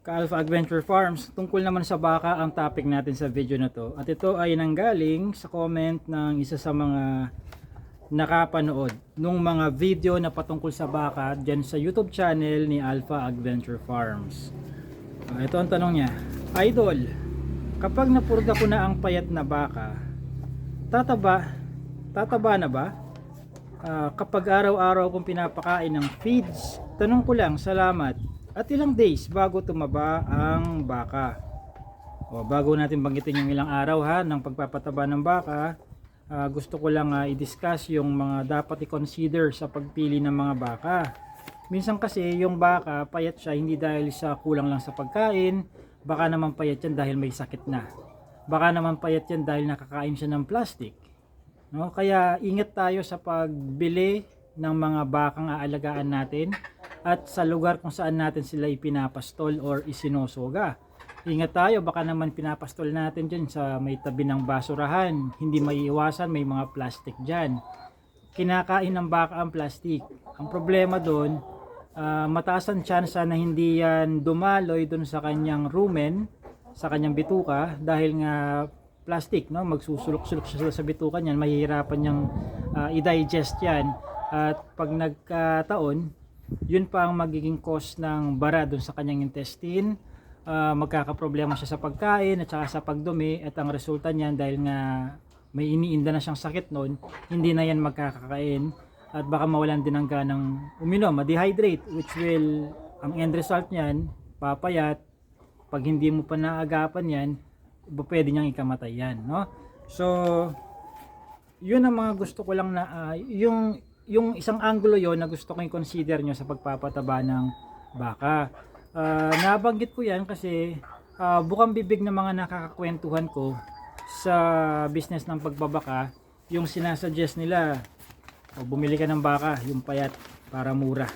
Ka-Alpha Adventure Farms. Tungkol naman sa baka ang topic natin sa video na to. At ito ay nanggaling sa comment ng isa sa mga nakapanood nung mga video na patungkol sa baka dyan sa YouTube channel ni Alpha Adventure Farms. Ah, ito ang tanong niya. Idol, kapag napurga ko na ang payat na baka, tataba, tataba na ba? Ah, kapag araw-araw kong pinapakain ng feeds, tanong ko lang, salamat. At ilang days bago tumaba ang baka? O, bago natin banggitin yung ilang araw ha ng pagpapataba ng baka, ah, gusto ko lang ah, i-discuss yung mga dapat i-consider sa pagpili ng mga baka. Minsan kasi yung baka payat siya hindi dahil sa kulang lang sa pagkain, baka naman payat yan dahil may sakit na. Baka naman payat yan dahil nakakain siya ng plastic. No? Kaya ingat tayo sa pagbili ng mga bakang aalagaan natin at sa lugar kung saan natin sila ipinapastol or isinusuga. Ingat tayo, baka naman pinapastol natin dyan sa may tabi ng basurahan. Hindi maiiwasan, may mga plastic dyan. Kinakain ng baka ang plastic. Ang problema doon, ah, mataas ang tsansa na hindi yan dumaloy doon sa kanyang rumen, sa kanyang bituka dahil nga plastic, no? Magsusulok-sulok siya sa bituka niyan, mahihirapan niyang ah, i-digest yan. At pag nagkataon, yun pa ang magiging cause ng bara doon sa kanyang intestine. Ah, magkakaproblema siya sa pagkain at saka sa pagdumi at ang resulta niyan dahil nga may iniinda na siyang sakit noon, hindi na yan magkakakain at baka mawalan din ng ganang uminom, ma-dehydrate which will, ang end result niyan, papayat, pag hindi mo pa naagapan yan, pwede niyang ikamatay yan, no? So, yun ang mga gusto ko lang na, ah, yung, yung isang angulo yon na gusto ko i-consider nyo sa pagpapataba ng baka. Ah, nabanggit ko yan kasi ah, bukang bibig ng mga nakakakwentuhan ko sa business ng pagbabaka, yung sinasuggest nila, o bumili ka ng baka, yung payat, para mura.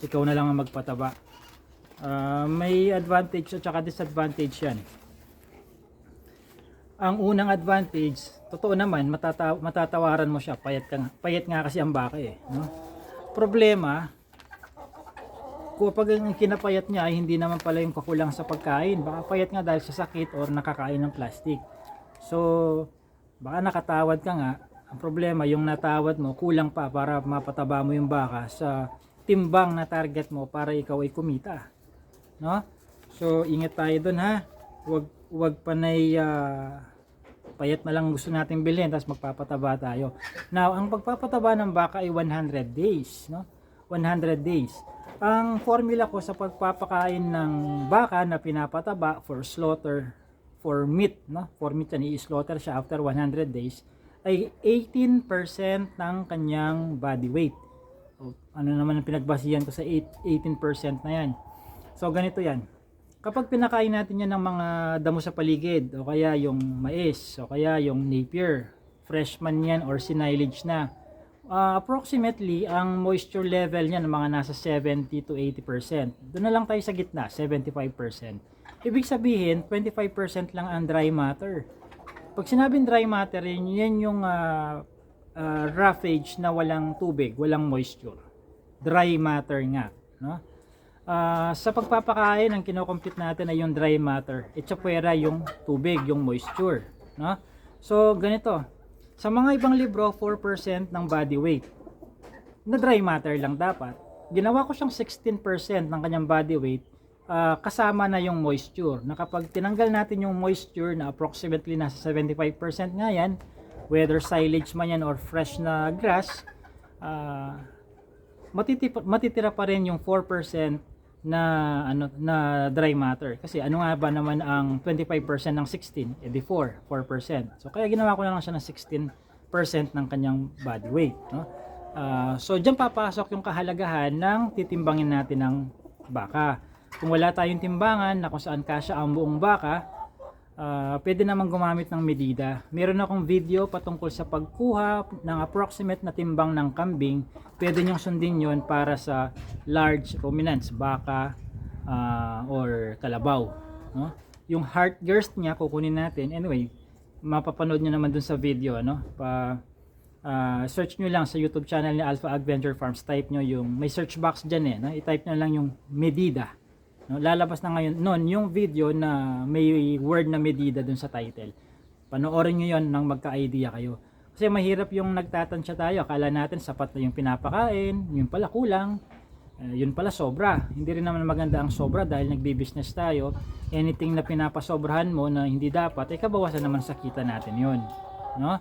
Ikaw na lang ang magpataba. Ah, may advantage at saka disadvantage yan. Ang unang advantage, totoo naman, matata- matatawaran mo siya, payat, ka, payat nga kasi ang baka eh. No? Problema, kapag ang kinapayat niya ay hindi naman pala yung kakulang sa pagkain, baka payat nga dahil sa sakit or nakakain ng plastic. So, baka nakatawad ka nga, ang problema yung natawad mo, kulang pa para mapataba mo yung baka sa timbang na target mo para ikaw ay kumita. No? So, ingat tayo dun ha. Huwag, huwag panay ah, payat na lang gusto nating bilhin tapos magpapataba tayo. Now, ang pagpapataba ng baka ay 100 days. No? 100 days. Ang formula ko sa pagpapakain ng baka na pinapataba for slaughter, for meat, no? for meat yan, i-slaughter siya after 100 days, ay 18% ng kanyang body weight. O, ano naman ang pinagbasihan ko sa 8, 18% na yan. So ganito yan. Kapag pinakain natin yan ng mga damo sa paligid, o kaya yung mais, o kaya yung napier, fresh man yan or sinilage na, ah, approximately ang moisture level niyan mga nasa 70 to 80%. Doon na lang tayo sa gitna, 75%. Ibig sabihin, 25% lang ang dry matter. Pag sinabing dry matter, yan yung ah, ah, roughage na walang tubig, walang moisture. Dry matter nga. No? Ah, sa pagpapakain, ang kinocompute natin ay yung dry matter. Itsapuera yung tubig, yung moisture. No? So, ganito. Sa mga ibang libro, 4% ng body weight. Na dry matter lang dapat. Ginawa ko siyang 16% ng kanyang body weight ah, kasama na yung moisture. Na kapag tinanggal natin yung moisture na approximately nasa 75% nga yan, whether silage man yan or fresh na grass, ah, matitip- matitira pa rin yung 4% na ano na dry matter. Kasi ano nga ba naman ang 25% ng 16 eh di 4 4% so kaya ginawa ko na lang siya ng 16% ng kanyang body weight no? Ah, so diyan papasok yung kahalagahan ng titimbangin natin ng baka. Kung wala tayong timbangan na kung saan kasya ang buong baka Ah, pwede naman gumamit ng medida. Meron akong video patungkol sa pagkuha ng approximate na timbang ng kambing. Pwede niyong sundin yon para sa large ruminants, baka ah, or kalabaw. No? Yung heart girth niya, kukunin natin. Anyway, mapapanood niyo naman dun sa video. Ano? Pa, ah, search nyo lang sa YouTube channel ni Alpha Adventure Farms. Type nyo yung, may search box dyan eh. No? I-type nyo lang yung medida. No, lalabas na ngayon noon yung video na may word na medida dun sa title. Panoorin nyo yon nang magka-idea kayo. Kasi mahirap yung nagtatansya tayo. Akala natin sapat na yung pinapakain, yun pala kulang, eh, yun pala sobra. Hindi rin naman maganda ang sobra dahil nagbi-business tayo. Anything na pinapasobrahan mo na hindi dapat, eh kabawasan naman sa kita natin yun. No?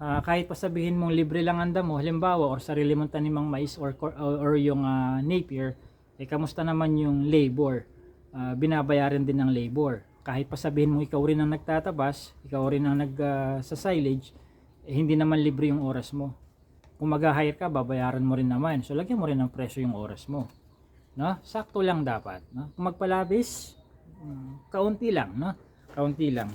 Ah, kahit pa sabihin mong libre lang ang damo, halimbawa, or sarili mong tanimang mais or, or, or yung ah, napier, eh kamusta naman yung labor? Ah, binabayaran din ng labor. Kahit pa sabihin mo ikaw rin ang nagtatabas, ikaw rin ang nag ah, sa silage, eh, hindi naman libre yung oras mo. Kung mag-hire ka, babayaran mo rin naman. So lagyan mo rin ng presyo yung oras mo. No? Sakto lang dapat, no? Kung magpalabis, mm, kaunti lang, no? Kaunti lang.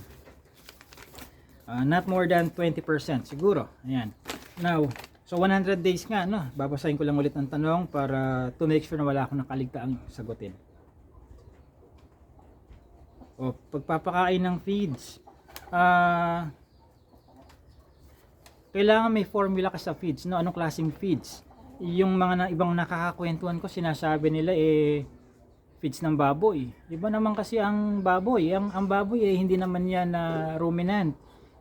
Ah, not more than 20% siguro. Ayan. Now, so 100 days nga, no? Babasahin ko lang ulit ang tanong para to make sure na wala akong nakaligtaang sagutin. O, pagpapakain ng feeds. Ah, kailangan may formula ka sa feeds, no? Anong klaseng feeds? Yung mga na, ibang nakakakwentuhan ko, sinasabi nila eh feeds ng baboy. Iba naman kasi ang baboy. Ang, ang baboy eh hindi naman yan na ruminant.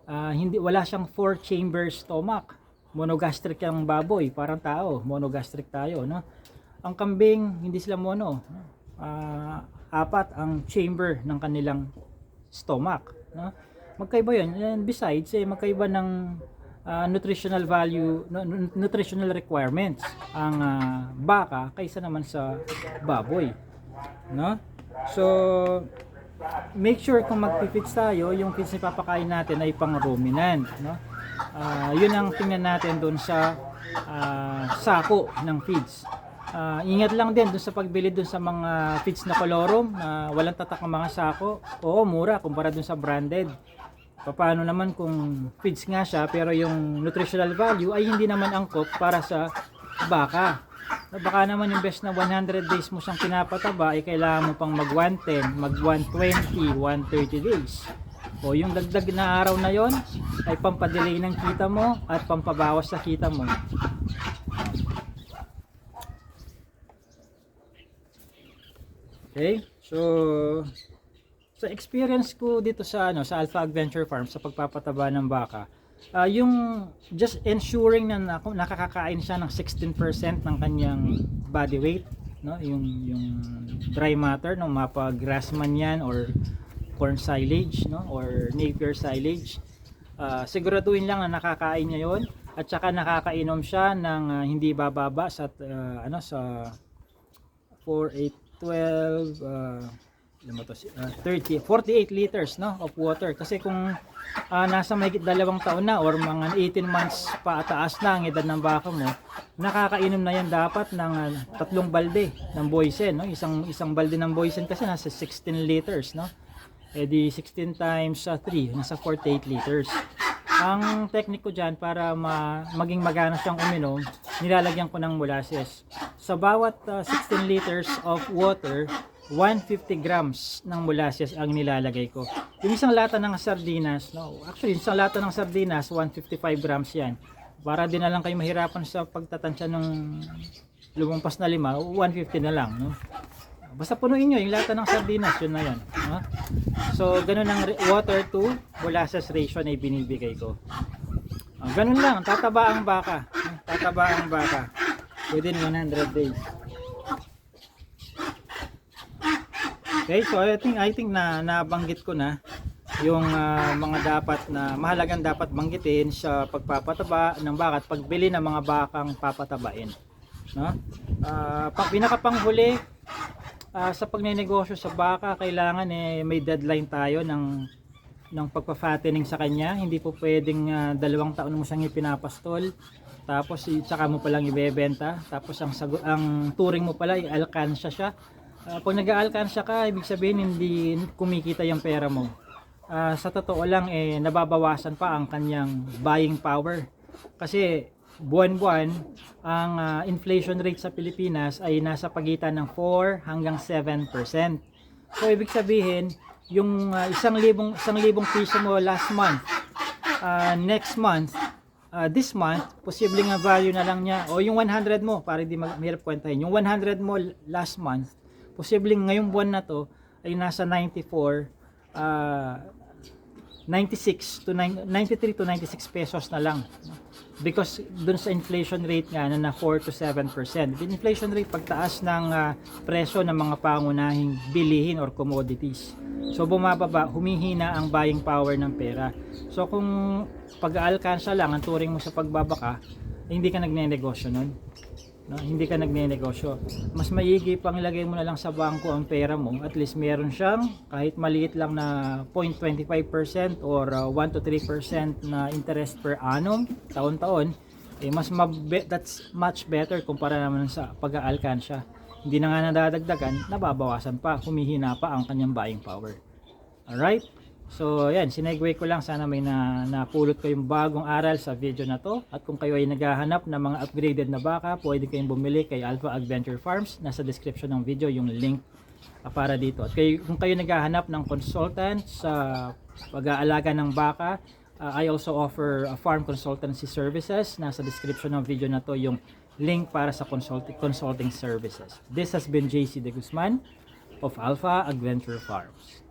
Ah, hindi wala siyang four chamber stomach. Monogastric ang baboy, parang tao. Monogastric tayo, no? Ang kambing, hindi sila mono. Ah, apat ang chamber ng kanilang stomach, no? Magkaiba 'yun. And besides, eh, magkaiba ng ah, nutritional value, nu- nu- nutritional requirements ang ah, baka kaysa naman sa baboy, no? So, make sure kung magpipits tayo, yung feeds na papakain natin ay pang ruminant, no? Ah, yun ang tingnan natin doon sa ah, sako ng feeds. Ah, ingat lang din doon sa pagbili doon sa mga feeds na colorum na walang tatak ang mga sako. Oo, mura kumpara doon sa branded. Paano naman kung feeds nga siya pero yung nutritional value ay hindi naman angkop para sa baka. Baka naman yung best na 100 days mo siyang pinapataba ay kailangan mo pang mag 110, mag 120, 130 days. O yung dagdag na araw na yon ay pampadelay ng kita mo at pampabawas sa kita mo. Okay? So sa experience ko dito sa ano sa Alpha Adventure Farm sa pagpapataba ng baka, ah, yung just ensuring na nak- nakakakain siya ng 16% ng kanyang body weight, no? Yung yung dry matter no mapa grass man yan or corn silage, no? Or napier silage. Ah, siguraduhin lang na nakakain niya 'yon at saka nakakainom siya ng ah, hindi bababa sa ah, ano sa 4 8 12 uh, ilan ba to? Si- ah, 30 48 liters no of water kasi kung ah, nasa may dalawang taon na or mga 18 months pa ataas na ang edad ng baka mo nakakainom na yan dapat ng ah, tatlong balde ng boysen no isang isang balde ng boysen kasi nasa 16 liters no eh di 16 times sa 3 nasa 48 liters ang technique ko dyan para ma maging magana siyang uminom, nilalagyan ko ng molasses. Sa bawat uh, 16 liters of water, 150 grams ng molasses ang nilalagay ko. Yung isang lata ng sardinas, no, actually, isang lata ng sardinas, 155 grams yan. Para din na lang kayo mahirapan sa pagtatansya ng lumampas na lima, 150 na lang. No? Basta punuin nyo yung lata ng sardinas, yun na yan. No? So, ganun ang water to molasses ratio na ibinibigay ko. Ah, ganun lang, tataba ang baka. Tataba ang baka within 100 days. Okay, so I think I think na nabanggit ko na yung ah, mga dapat na mahalagang dapat banggitin sa pagpapataba ng baka at pagbili ng mga bakang papatabain. No? Ah, pang pinakapanghuli ah, sa pagnenegosyo sa baka, kailangan eh may deadline tayo ng ng pagpa-fattening sa kanya. Hindi po pwedeng ah, dalawang taon mo siyang ipinapastol. Tapos tsaka mo palang ibebenta. Tapos ang ang turing mo pala ay alkansya siya. Ah, pag nag-aalkansya ka, ibig sabihin hindi kumikita yung pera mo. Ah, sa totoo lang eh nababawasan pa ang kanyang buying power. Kasi buwan-buwan ang ah, inflation rate sa Pilipinas ay nasa pagitan ng 4 hanggang 7%. So ibig sabihin, yung ah, isang libong isang libong piso mo last month, ah, next month, ah, this month, posibleng ang value na lang niya o yung 100 mo para di mag- mahirap kwentahin. Yung 100 mo last month, posibleng ngayong buwan na to ay nasa 94 ah 96 to 9, 93 to 96 pesos na lang. Because dun sa inflation rate nga na na 4 to 7%. The inflation rate pagtaas ng ah, presyo ng mga pangunahing bilihin or commodities. So bumababa, humihina ang buying power ng pera. So kung pag-aalkansa lang ang turing mo sa pagbabaka, eh, hindi ka nagne-negosyo nun. No, hindi ka nagne-negosyo. Mas maigi pang ilagay mo na lang sa bangko ang pera mo. At least meron siyang kahit maliit lang na 0.25% or uh, 1 to 3% na interest per annum taon-taon. Eh, mas mabe- that's much better kumpara naman sa pag-aalkansya. Hindi na nga nadadagdagan, nababawasan pa, humihina pa ang kanyang buying power. Alright? So, yan, sinegway ko lang. Sana may na, napulot kayong bagong aral sa video na to. At kung kayo ay naghahanap ng mga upgraded na baka, pwede kayong bumili kay Alpha Adventure Farms. Nasa description ng video yung link ah, para dito. At kayo, kung kayo naghahanap ng consultant sa pag-aalaga ng baka, ah, I also offer a farm consultancy services. Nasa description ng video na to yung link para sa consulting, consulting services. This has been JC De Guzman of Alpha Adventure Farms.